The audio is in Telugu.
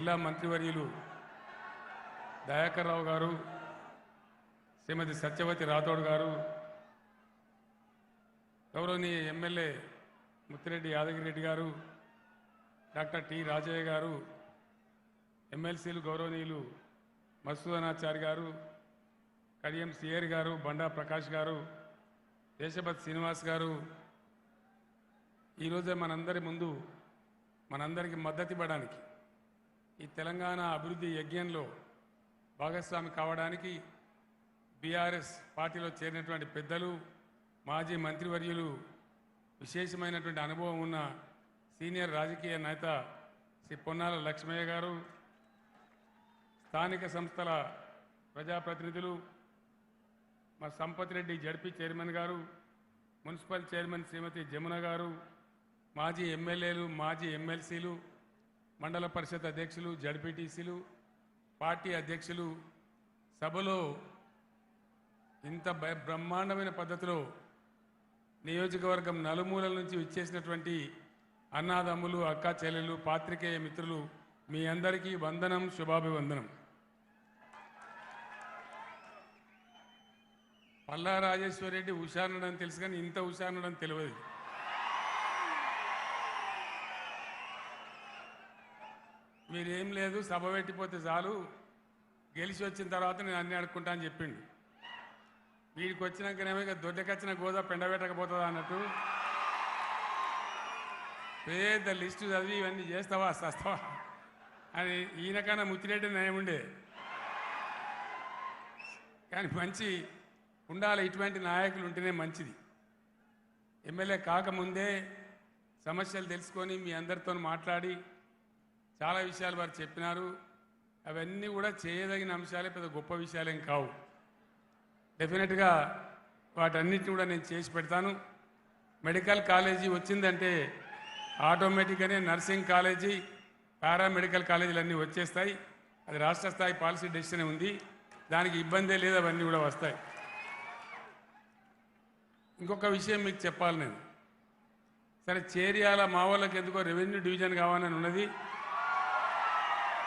జిల్లా మంత్రివర్యులు దయాకర్ రావు గారు శ్రీమతి సత్యవతి రాథోడ్ గారు గౌరవనీయ ఎమ్మెల్యే ముత్తిరెడ్డి యాదగిరెడ్డి గారు డాక్టర్ టి రాజయ్య గారు ఎమ్మెల్సీలు గౌరవనీయులు మసూదనాచారి గారు కడియం సిఆర్ గారు బండా ప్రకాష్ గారు దేశభత్ శ్రీనివాస్ గారు. ఈరోజే మనందరి ముందు మనందరికీ మద్దతు ఇవ్వడానికి ఈ తెలంగాణ అభివృద్ధి యజ్ఞంలో భాగస్వామి కావడానికి బీఆర్ఎస్ పార్టీలో చేరినటువంటి పెద్దలు మాజీ మంత్రివర్యులు విశేషమైనటువంటి అనుభవం ఉన్న సీనియర్ రాజకీయ నేత శ్రీ పొన్నాల లక్ష్మయ్య గారు స్థానిక సంస్థల ప్రజాప్రతినిధులు మా సంపత్ రెడ్డి జడ్పీ చైర్మన్ గారు మున్సిపల్ చైర్మన్ శ్రీమతి జమున గారు మాజీ ఎమ్మెల్యేలు మాజీ ఎమ్మెల్సీలు మండల పరిషత్ అధ్యక్షులు జడ్పీటీసీలు పార్టీ అధ్యక్షులు సభలో ఇంత బ్రహ్మాండమైన పద్ధతిలో నియోజకవర్గం నలుమూలల నుంచి విచ్చేసినటువంటి అన్నాదమ్ములు అక్క చెల్లెలు పాత్రికేయ మిత్రులు మీ అందరికీ వందనం శుభాభివందనం. పల్లా రాజేశ్వరరెడ్డి హుషారునని తెలుసు కానీ ఇంత హుషారునని తెలియదు. మీరేం లేదు సభ పెట్టిపోతే చాలు. గెలిచి వచ్చిన తర్వాత నేను అన్ని అడుక్కుంటా అని చెప్పిండు. వీడికి వచ్చినాకనేమో ఇక దొడ్డకొచ్చిన గోదా పెండబెట్టకపోతుందా అన్నట్టు. పేద లిస్టు చదివి ఇవన్నీ చేస్తావా సస్తావా అని ఈయనకన్నా ముత్తిరెడ్డి నయం ఉండే. కానీ మంచి ఉండాలి ఇటువంటి నాయకులు ఉంటేనే మంచిది. ఎమ్మెల్యే కాకముందే సమస్యలు తెలుసుకొని మీ అందరితో మాట్లాడి చాలా విషయాలు వారు చెప్పినారు. అవన్నీ కూడా చేయదగిన అంశాలే పెద్ద గొప్ప విషయాలేం కావు. డెఫినెట్గా వాటన్నిటిని కూడా నేను చేసి పెడతాను. మెడికల్ కాలేజీ వచ్చిందంటే ఆటోమేటిక్గానే నర్సింగ్ కాలేజీ పారామెడికల్ కాలేజీలు అన్నీ వచ్చేస్తాయి. అది రాష్ట్ర స్థాయి పాలసీ డెసిషన్ ఉంది. దానికి ఇబ్బందే లేదు అవన్నీ కూడా వస్తాయి. ఇంకొక విషయం మీకు చెప్పాలి నేను. సరే చేరియాల మా వాళ్ళకి ఎందుకో రెవెన్యూ డివిజన్ కావాలని ఉన్నది.